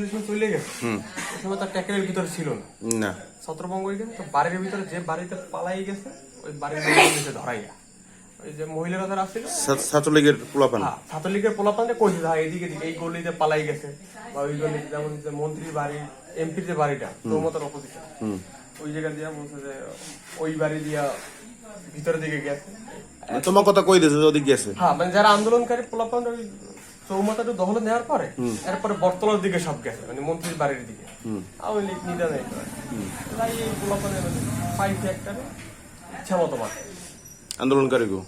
Police যখন চলে গেছে। সময় তার ট্যাকেলের ভিতরে ছিল না। ছত্রভঙ্গ হয়ে গেছে তো বাড়ির ভিতরে যে বাড়িতে পালাই গেছে ওই বাড়ির ধরাইয়া। ওই যে মহিলারা যারা আসছিল ছাত্রলীগের পোলাপান। হ্যাঁ ছাত্রলীগের পোলাপানটা কইছে হ্যাঁ এদিকে এদিকে এই গলিতে পালাই গেছে। বা ওই গলিতে যেমন যে মন্ত্রীর বাড়ি এমপির যে বাড়িটা চৌমতার অপোজিশন ওই জায়গা দিয়া বলছে যে ওই বাড়ি দিয়া ভিতরের দিকে গেছে। তোমার কথা কই দিয়েছে ওদিক গেছে? হ্যাঁ মানে যারা আন্দোলনকারী পোলাপান ওই চৌমাথাটা দখলে নেওয়ার পরে এরপরে বটতলার দিকে সব গেছে মানে মন্ত্রীর বাড়ির দিকে। আওয়ামী লীগ নিদা নেই মানে পাইছে একটা মারে আন্দোলনকারী গো?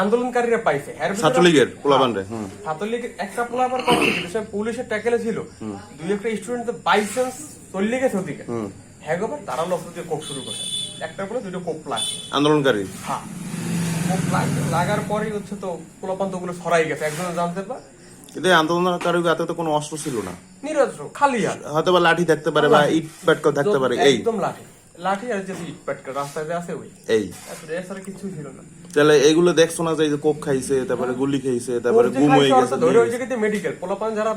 আন্দোলনকারীরা পাইছে। ছাত্রলীগের পোলাপান রে হুম। ছাত্রলীগের একটা কম ছিল? সে পুলিশের ট্যাকেলে ছিল। দুই একটা স্টুডেন্ট বাই চান্স চলে গেছে ওদিকে। হ্যাঁ তারা লক্ষ্য দিয়ে কোপ শুরু করে। একটা বলে দুটো কোপ লাগে আন্দোলনকারী? হ্যাঁ। কোপ লাগে লাগার পরেই হচ্ছে তো পোলাপান তো ওগুলো সরাই গেছে। একজন জানতে পার কিন্তু এই আন্দোলনকারী হাতে তো কোনো অস্ত্র ছিল না। নিরস্ত্র খালি হয়তো বা লাঠি থাকতে পারে বা ইট প্যাটকা থাকতে পারে এই। একদম লাঠি। লাঠি আর যে ইট পাটকা রাস্তায় আছে ওই। এই। তারপরে কিছুই ছিল না। তাহলে এইগুলো দেখছ না যে কোক খাইছে তারপরে গুলি খাইছে তারপরে গুম হয়ে গেছে ধরে ওই জায়গাতে মেডিকেল পোলাপান যারা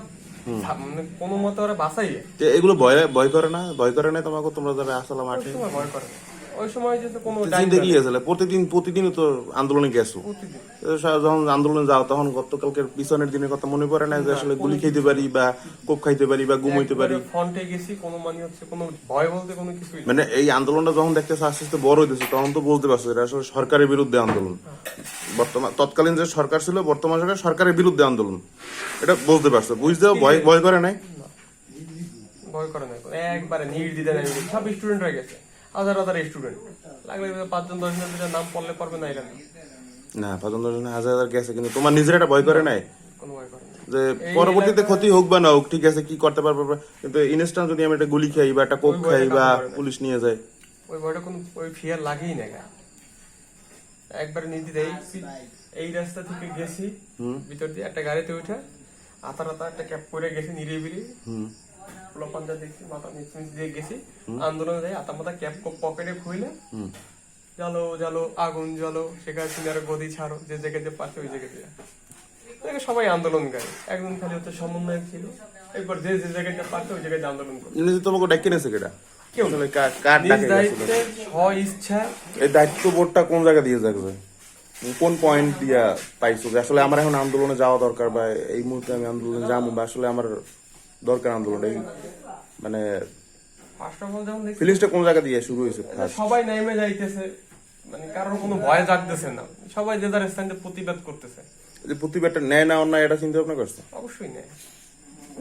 মানে কোনো মতে ওরা বাসাই এগুলো ভয় ভয় করে না? ভয় করে না তোমাকে? তোমরা যারা আসলে মাঠে? ভয় করে না। ওই সময় যে কোনো কি গেছিল প্রতিদিন প্রতিদিন তো আন্দোলনে গেছো। যখন আন্দোলনে যাও তখন গতকালকের পিছনের দিনের কথা মনে পড়ে না যে আসলে গুলি খাইতে পারি বা কোক খাইতে পারি বা ঘুম হইতে পারি? ফ্রন্টে গেছি কোনো মানে হচ্ছে কোনো ভয় বলতে কোনো নেই। মানে এই আন্দোলনটা যখন দেখতেছে আস্তে আস্তে বড় হইতেছে তখন তো বুঝতে পারছ এটা আসলে সরকারের বিরুদ্ধে আন্দোলন। বর্তমান তৎকালীন যে সরকার ছিল বর্তমান সরকার সরকারের বিরুদ্ধে আন্দোলন। এটা বুঝতে পারছ? বুঝতেও ভয় ভয় করে নাই? ভয় করে না একবারে নির্দিদে নেই সব স্টুডেন্ট হয়ে গেছে। হাজার হাজার স্টুডেন্ট লাগলে পাঁচজন দশ জনের নাম পড়লে পারবে না এরা না। না পছন্দ না হাজার হাজার গেছে কিন্তু তোমার নিজের একটা ভয় করে নাই কোনো ভয় করে যে পরবর্তীতে ক্ষতি হোক বা না হোক ঠিক আছে কি করতে পারব কিন্তু ইনস্ট্যান্ট যদি আমি একটা গুলি খাই বা একটা কোক খাই বা। পুলিশ নিয়ে যায় ওই ভয়টা কোনো ওই ফিয়ার লাগেই না। একবারে নির্দিদে এই এই রাস্তা থেকে গেছি ভিতর দিয়ে একটা গাড়িতে উঠে আতা রাতা একটা ক্যাপ করে গেছি নিরিবিলি পোলাপান্ডা দেখছি মাথা নিচ নিচ দিয়ে গেছি। আন্দোলনে যাই আতা মাথা ক্যাপ পকেটে খুইলে জ্বালো জ্বালো আগুন জ্বালো সেখানে তুমি আরও গদি ছাড়ো যে জায়গাতে পাচ্ছে ওই জায়গাতে সবাই আন্দোলনকারী একজন খালি হচ্ছে সমন্বয়ক ছিল। এরপর যে যে জায়গাতে পাচ্ছে ওই জায়গাতে আন্দোলন করে তোমাকে ডাকি নেছে কেটা কেউ কার কার ডাকে গেছিল? দায়িত্বে স্ব ইচ্ছা এই দায়িত্ব বোর্ডটা কোন জায়গা দিয়ে যাবে কোন পয়েন্ট দিয়া পাইছো? আসলে আমার এখন আন্দোলনে যাওয়া দরকার বা এই মুহূর্তে আমি আন্দোলনে যাব বা আসলে আমার দরকার আন্দোলন এই মানে ফিলিংসটা কোন জায়গা দিয়ে শুরু হয়েছে সবাই নেমে যাইতেছে মানে কারোর কোনো ভয় জাগতেছে না। সবাই যে যার স্থানে প্রতিবাদ করতেছে। যে প্রতিবাদটা নেয় না অন্যায় এটা চিন্তা ভাবনা করছ? অবশ্যই নেই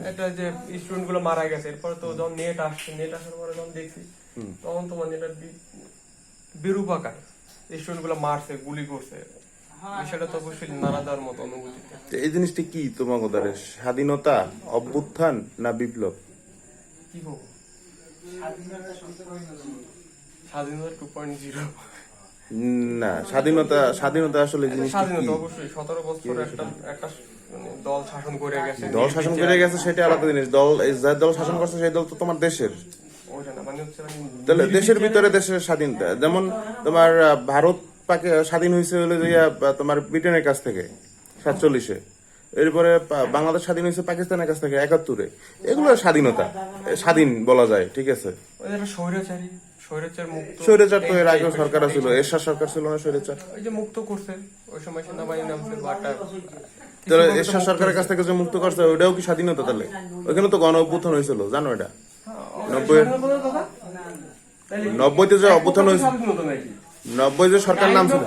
এটা যে স্টুডেন্টগুলো মারা গেছে এরপরে তো যখন নেট আসছে নেট আসার পরে যখন দেখছি তখন তো মানে এটা বি- বিরূপ আকার স্টুডেন্টগুলো মারছে গুলি করছে। বিষয়টা তো অবশ্যই নাড়া দেওয়ার মতো অনুভূতি তো এই জিনিসটা কি তোমার স্বাধীনতা অভ্যুত্থান না বিপ্লব? কি বলব? স্বাধীনতা টু পয়েন্ট জিরো না স্বাধীনতা স্বাধীনতা আসলে জিনিসটা স্বাধীনতা অবশ্যই। সতেরো বছর একটা একটা মানে দল শাসন করে গেছে। দল শাসন করে গেছে সেটা আলাদা জিনিস। দল এই যে দল শাসন করছে সেই দল তো তোমার দেশের। মানে হচ্ছে মানে তাহলে দেশের ভিতরে দেশের স্বাধীনতা যেমন তোমার আহ, ভারত স্বাধীন হয়েছে হলো যে তোমার ব্রিটেনের কাছ থেকে সাতচল্লিশে। এরপরে বাংলাদেশ স্বাধীন হয়েছে পাকিস্তানের কাছ থেকে একাত্তরে। এগুলো স্বাধীনতা স্বাধীন বলা যায় ঠিক আছে? স্বৈরাচারী তো এর আগেও সরকার ছিল এরশাদ সরকার ছিল না স্বৈরাচার? ওই যে মুক্ত করছে ওই সময় সেনাবাহিনী নামছে বাটা। তাহলে এরশাদ সরকারের কাছ থেকে যে মুক্ত করছে ওইটাও কি স্বাধীনতা তাহলে? ওইখানে তো গণ অভ্যুত্থান হয়েছিল জানো এটা? নব্বই নব্বইতে যে অভ্যুত্থান হয়েছে স্বাধীনতা নাকি? নব্বই যে সরকার নাম ছিল।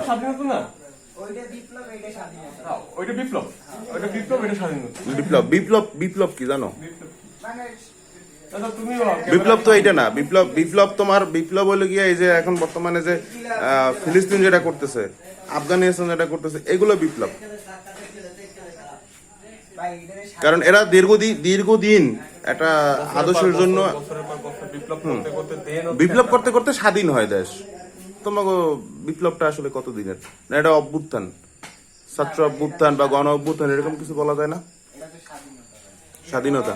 বিপ্লব বিপ্লব বিপ্লব কি জানো? বিপ্লব তো এইটা না বিপ্লব বিপ্লব তোমার বিপ্লব হলো গিয়ে এই যে এখন বর্তমানে যে ফিলিস্তিন যেটা করতেছে আফগানিস্তান যেটা করতেছে এগুলো বিপ্লব। কারণ এরা দীর্ঘদিন দীর্ঘদিন একটা আদর্শের জন্য বিপ্লব করতে করতে স্বাধীন হয় দেশ। তোমাকে বিপ্লবটা আসলে কতদিনের? না এটা অভ্যুত্থান। ছাত্র অভ্যুত্থান বা গণ অভ্যুত্থান এরকম কিছু বলা যায় না? স্বাধীনতা।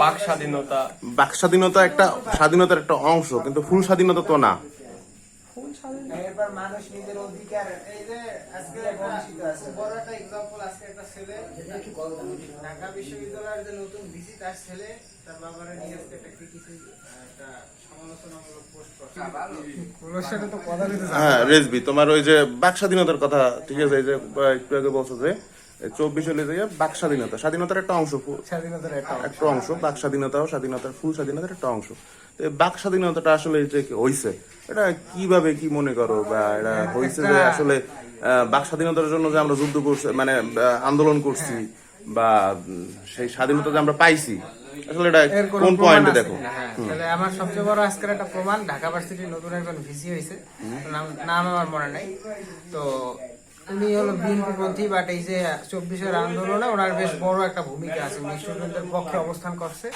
বাক স্বাধীনতা। বাক স্বাধীনতা একটা স্বাধীনতার একটা অংশ কিন্তু ফুল স্বাধীনতা তো না। এরপর মানুষ নিজের অধিকার এই যে আজকে বড় একটা এক্সাম্পল আজকে একটা ছেলে ঢাকা বিশ্ববিদ্যালয়ের যে নতুন ভিসি তার ছেলে তার বাবারা নিয়ে আজকে একটা ক্রিটিসিজ একটা বলতে হ্যাঁ রেজবি তোমার ওই যে বাক স্বাধীনতার কথা ঠিক আছে এই যে একটু আগে বলছো যে চব্বিশ হলে যে বাক স্বাধীনতা স্বাধীনতার একটা অংশ একটা অংশ। বাক স্বাধীনতাও স্বাধীনতার ফুল স্বাধীনতার একটা অংশ। তো বাক স্বাধীনতাটা আসলে যে হইছে এটা কীভাবে কি মনে করো? বা এটা হইছে যে আসলে বাক স্বাধীনতার জন্য যে আমরা যুদ্ধ করছি মানে আন্দোলন করছি বা সেই স্বাধীনতা যে আমরা পাইছি আসলে এটা কোন পয়েন্টে দেখো? হ্যাঁ, তাহলে আমার সবচেয়ে বড় আজকের একটা প্রমাণ ঢাকা ভার্সিটির নতুন একজন ভিসি হয়েছে নাম নাম আমার মনে নাই। তো উনি হলো বিএনপি পন্থী বাট এই যে চব্বিশের আন্দোলনে ওনার বেশ বড় একটা ভূমিকা আছে। উনি স্টুডেন্টের পক্ষে অবস্থান করছে।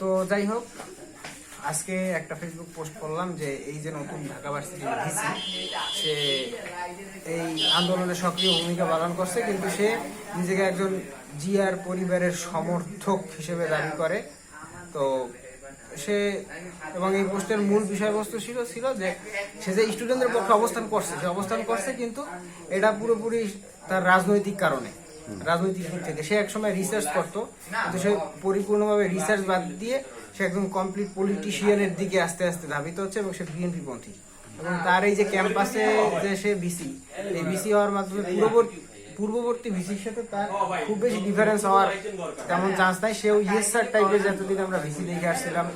তো যাই হোক আজকে একটা ফেসবুক পোস্ট করলাম যে এই যে নতুন ঢাকা ভার্সিটির ভিসি সে এই আন্দোলনে সক্রিয় ভূমিকা পালন করছে, কিন্তু সে নিজেকে একজন জিয়ার পরিবারের সমর্থক হিসেবে দাবি করে। তো সে এবং এই পোস্টের মূল বিষয়বস্তু ছিল ছিল যে সে যে স্টুডেন্টদের পক্ষে অবস্থান করছে, সে অবস্থান করছে কিন্তু এটা পুরোপুরি তার রাজনৈতিক কারণে, রাজনৈতিক দিক থেকে। সে একসময় রিসার্চ করতো, কিন্তু সে পরিপূর্ণভাবে রিসার্চ বাদ দিয়ে সে একদম কমপ্লিট পলিটিশিয়ানের দিকে আস্তে আস্তে ধাবিত হচ্ছে এবং সে বিএনপি পন্থী এবং তার এই যে ক্যাম্পাসে যে সে বিসি এই বিসি হওয়ার মাধ্যমে পূর্ববর্তী পূর্ববর্তী ভিসির সাথে তার খুব বেশি ডিফারেন্স হওয়ার তেমন চান্স নাই। সেও ইয়েস স্যার টাইপের যতদিন আমরা ভিসি দেখে আসছিলাম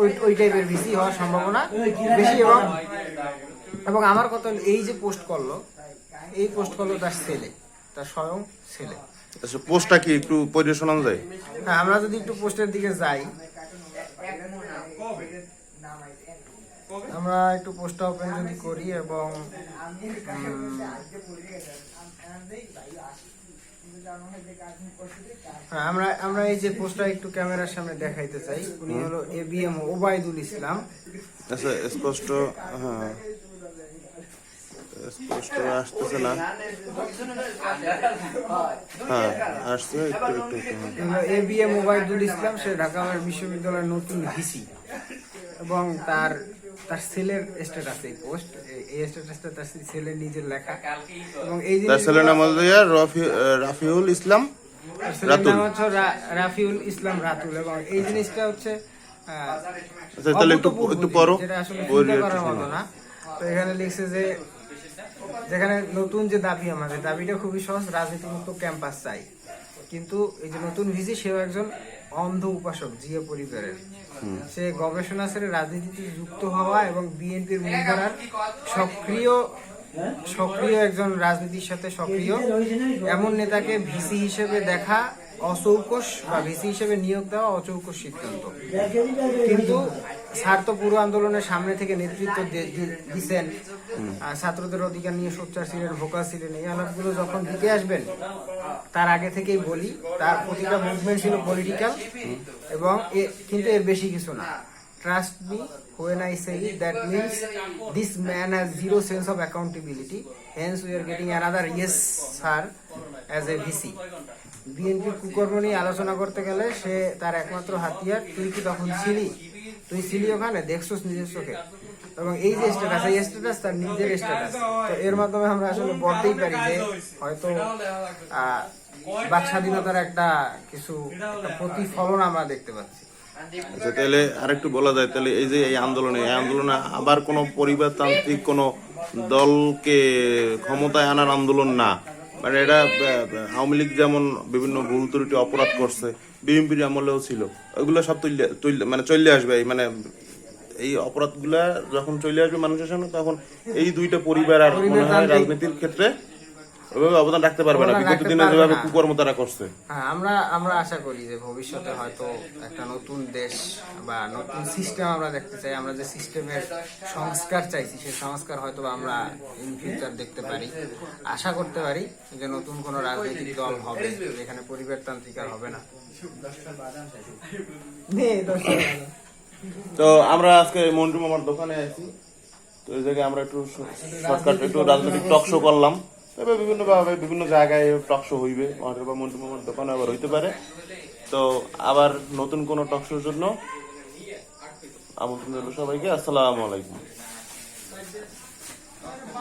ওই ওই টাইপের ভিসি হওয়ার সম্ভাবনা বেশি এবং এবং আমার কথা এই যে পোস্ট করল এই পোস্ট করল তার ছেলে তার স্বয়ং ছেলে। আচ্ছা পোস্টটা কি একটু পড়ে শোনানো যায় হ্যাঁ আমরা যদি একটু পোস্টের দিকে যাই আমরা একটু পোস্ট ওপেন যদি করি এবং হ্যাঁ, আমরা আমরা এই যে পোস্টটা একটু ক্যামেরার সামনে দেখাইতে চাই। উনি হলো A B M Obaidul Islam. আচ্ছা স্পষ্ট হ্যাঁ। স্পষ্ট আসতেছে না? হ্যাঁ আসছে একটু একটু একটু। হ্যাঁ। A B M Obaidul Islam সে ঢাকা বিশ্ববিদ্যালয়ের নতুন ভিসি। এবং তার তার ছেলের স্ট্যাটাস এই পোস্ট এই স্ট্যাটাসটা তার ছেলের নিজের লেখা। এবং এই তার জিনিস ছেলের নাম রফি- রাফিউল ইসলাম। রাতুল। নাম হচ্ছে রাফিউল ইসলাম রাতুল। এবং এই জিনিসটা হচ্ছে আচ্ছা তাহলে একটু একটু পড়ো। না। তো এখানে লিখছে যে যেখানে নতুন যে দাবি আমাদের দাবিটা খুবই সহজ রাজনীতিমুক্ত ক্যাম্পাস চাই। কিন্তু এই যে নতুন ভিজি সেও একজন অন্ধ উপাসক জিয়া পরিবারের। সে গবেষণা ছেড়ে রাজনীতিতে যুক্ত হওয়া এবং বিএনপির মূলধারার সক্রিয় সক্রিয় একজন রাজনীতির সাথে সক্রিয়। এমন নেতাকে ভিসি হিসেবে দেখা অচৌকস বা ভিসি হিসেবে নিয়োগ দেওয়া অচৌকস সিদ্ধান্ত কিন্তু স্যার তো পুরো আন্দোলনের সামনে থেকে নেতৃত্ব দে- দি- ছাত্রদের অধিকার নিয়ে সোচ্চার ছিলেন ভোকাল ছিলেন এই আলাপগুলো যখন দিতে আসবেন তার আগে থেকেই বলি তার প্রতিটা মুভমেন্ট ছিল পলিটিক্যাল এবং এ- কিন্তু এর বেশি কিছু না trust me I say it, that means this man has zero sense of accountability. Hence, we are getting another yes, sir, as a VC. বিএনপির কুকর্ম নিয়ে আলোচনা করতে গেলে সে তার একমাত্র হাতিয়ার, তুই কি তখন ছিলি? তুই ছিলি ওখানে? দেখছোস নিজের চোখে। এবং এই যে স্ট্যাটাস এই স্ট্যাটাস তার নিজের স্ট্যাটাস তো এর মাধ্যমে আমরা আসলে বলতেই পারি যে হয়তো বাক স্বাধীনতার একটা কিছু প্রতিফলন আমরা দেখতে পাচ্ছি। আচ্ছা তাহলে আরেকটু বলা যায়, তাহলে এই যে এই আন্দোলনে এই আন্দোলনে আবার কোনো পরিবারতান্ত্রিক কোনো দলকে ক্ষমতায় আনার আন্দোলন না। মানে এটা আওয়ামী লীগ যেমন বিভিন্ন ভুল ত্রুটি অপরাধ করছে বিএনপির আমলেও ছিল ওইগুলো সব তুললে মানে চলে আসবে এই মানে এই অপরাধগুলা যখন চলে আসবে মানুষের সামনে তখন এই দুইটা পরিবার আর মনে হয় রাজনীতির ক্ষেত্রে ওইভাবে অবদান রাখতে পারবে না বিগত দিনে যেভাবে কুকর্ম তারা করছে। হ্যাঁ আমরা আমরা আশা করি যে ভবিষ্যতে হয়তো একটা নতুন দেশ বা নতুন সিস্টেম আমরা দেখতে চাই। আমরা যে সিস্টেমের সংস্কার চাইছি সেই সংস্কার হয়তো আমরা ইন ফিউচার দেখতে পারি। আশা করতে পারি যে নতুন কোনো রাজনৈতিক দল হবে যেখানে পরিবারতান্ত্রিক আর হবে না। তো আমরা আজকে মন্টু মামার দোকানে আছি। তো এই জায়গায় আমরা একটু শর্টকাট একটু রাজনৈতিক টক শো করলাম। তবে বিভিন্নভাবে বিভিন্ন জায়গায় টক শো হইবে। আমাদের বা মন্টু মামার দোকানে আবার হইতে পারে। তো আবার নতুন কোন টক শোর জন্য আমন্ত্রণ সবাইকে। আসসালামু আলাইকুম।